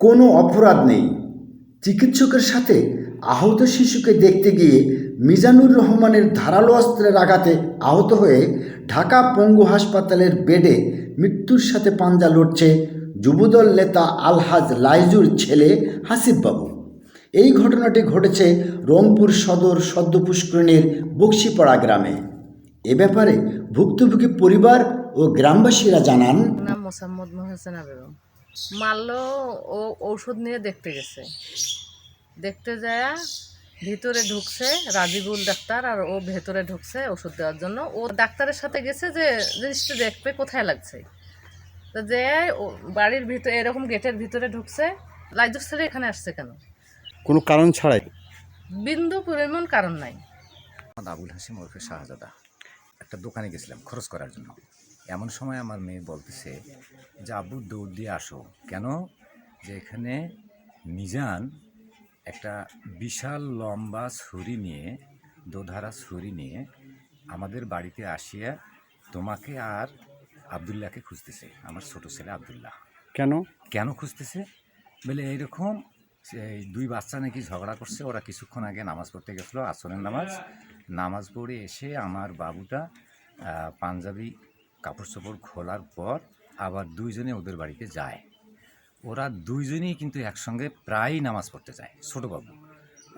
কোনো অপরাধ নেই। চিকিৎসকের সাথে আহত শিশুকে দেখতে গিয়ে মিজানুর রহমানের ধারালো অস্ত্রের আঘাতে আহত হয়ে ঢাকা পঙ্গু হাসপাতালের বেডে মৃত্যুর সাথে পাঞ্জা লড়ছে যুবদল নেতা আলহাজ লাইজুর ছেলে হাসিববাবু এই ঘটনাটি ঘটেছে রংপুর সদর সদ্যপুষ্করণীর বক্সিপাড়া গ্রামে। এ ব্যাপারে ভুক্তভোগী পরিবার ও গ্রামবাসীরা জানান নাম মোসাম্মদ মোহসেনা বেগম মারলো ও ঔষধ নিয়ে দেখতে গেছে। দেখতে যায় ভিতরে ঢুকছে রাজিবুল ডাক্তার আর ও ভেতরে ঢুকছে ওষুধ দেওয়ার জন্য। ও ডাক্তারের সাথে গেছে যে জিনিসটা দেখবে কোথায় লাগছে। তো যে ও বাড়ির ভিতরে এরকম গেটের ভিতরে ঢুকছে লাইজুর ছেড়ে এখানে আসছে কেন? কোনো কারণ ছাড়াই? বিন্দু পরিমাণ কারণ নাই। আবুল হাসিম ওরফে শাহজাদা। একটা দোকানে গেছিলাম খরচ করার জন্য। এমন সময় আমার মেয়ে বলতেছে যে আব্বু দৌড় দিয়ে আসো। কেন? যে এখানে মিজান একটা বিশাল লম্বা ছুরি নিয়ে দোধারা ছুরি নিয়ে আমাদের বাড়িতে আসিয়া তোমাকে আর আবদুল্লাহকে খুঁজতেছে আমার ছোট ছেলে আবদুল্লাহ। কেন? কেন খুঁজতেছে? বলে এইরকম দুই বাচ্চা নাকি ঝগড়া করছে ওরা কিছুক্ষণ আগে নামাজ পড়তে গেছিল আসরের নামাজ। নামাজ পড়ে এসে আমার বাবুটা পাঞ্জাবি কাপড় চোপড় খোলার পর আবার দুইজনে ওদের বাড়িতে যায়। ওরা দুইজনেই কিন্তু একসঙ্গে প্রায়ই নামাজ পড়তে যায় ছোটো বাবু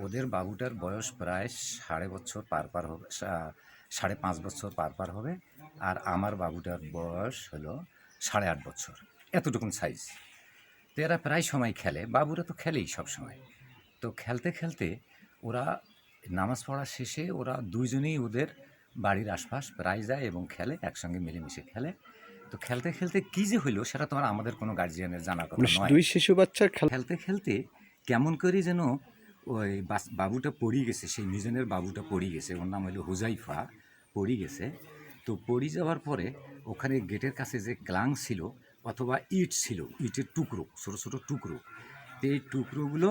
ওদের বাবুটার বয়স প্রায় সাড়ে বছর পার পার হবে সাড়ে পাঁচ বছর পার পার হবে আর আমার বাবুটার বয়স হলো সাড়ে আট বছর, এতটুকুন সাইজ তো এরা প্রায় সময় খেলে, বাবুরা তো খেলেই সব সময়। তো খেলতে খেলতে ওরা নামাজ পড়া শেষে ওরা দুইজনেই ওদের বাড়ির আশপাশ প্রায় যায় এবং খেলে একসঙ্গে মিলেমিশে খেলে। তো খেলতে খেলতে কী যে হইল সেটা তোমার আমাদের কোনো গার্জিয়ানের জানার কথা মানে নয়। দুই শিশু বাচ্চার খেলতে খেলতে কেমন করে যেন ওই বাবুটা পড়ি গেছে সেই মিজনের বাবুটা পড়ি গেছে ওর নাম হইল হুজাইফা পড়ি গেছে। তো পড়ি যাওয়ার পরে ওখানে গেটের কাছে যে গ্লাং ছিল অথবা ইট ছিল ইটের টুকরো ছোটো ছোটো টুকরো তো এই টুকরোগুলো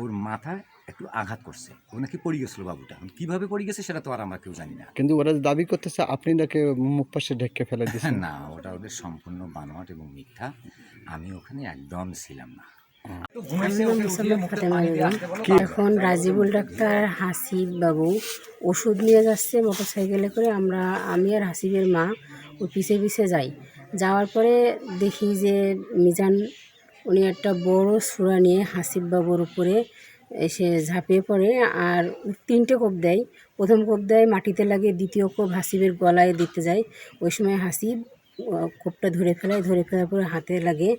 ওর মাথায় একটু আঘাত করছে। ও নাকি পড়ে গেছিল বাবুটা। এখন কীভাবে পড়ে গেছে সেটা তো আর আমরা কেউ জানি না। কিন্তু ওরা দাবি করতেছে আপনি তাকে মুখ পাশে ঢেকে ফেলে দিচ্ছেন না ওটা ওদের সম্পূর্ণ বানোয়াট এবং মিথ্যা। আমি ওখানে একদম ছিলাম না। এখন রাজিবুল ডাক্তার হাসিব বাবু ওষুধ নিয়ে যাচ্ছে মোটর সাইকেলে করে। আমরা আমি আর হাসিবের মা ওই পিছে পিছে যাই। যাওয়ার পরে দেখি যে মিজান উনি একটা বড় সুরা নিয়ে হাসিব বাবুর উপরে এসে ঝাঁপিয়ে পড়ে আর তিনটে কোপ দেয়। প্রথম কোপ দেয় মাটিতে লাগে দ্বিতীয় কোপ হাসিবের গলায় দিতে যায়। ওই সময় হাসিব কোপটা ধরে ফেলায় ধরে ফেলার পরে হাতে লাগে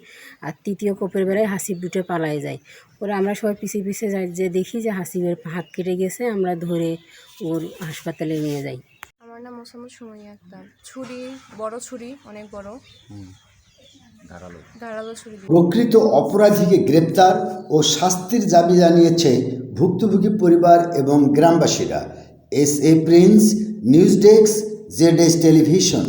আর তৃতীয় কোপের বেলায় হাসিব দুটো পালায় যায়। পরে আমরা সবাই পিছিয়ে পিছিয়ে যাই যে দেখি যে হাসিবের হাত কেটে গেছে আমরা ধরে ওর হাসপাতালে নিয়ে যাই। আমার নাম মোসাম্মদ সুমাইয়া আক্তার। ছুরি বড় ছুরি অনেক বড় দাঁড়াল ধারালো ছুরি দিয়ে প্রকৃত অপরাধীকে গ্রেপ্তার ও শাস্তির দাবি জানিয়েছে ভুক্তভোগী পরিবার এবং গ্রামবাসীরা। S A Prince news desk Z S television.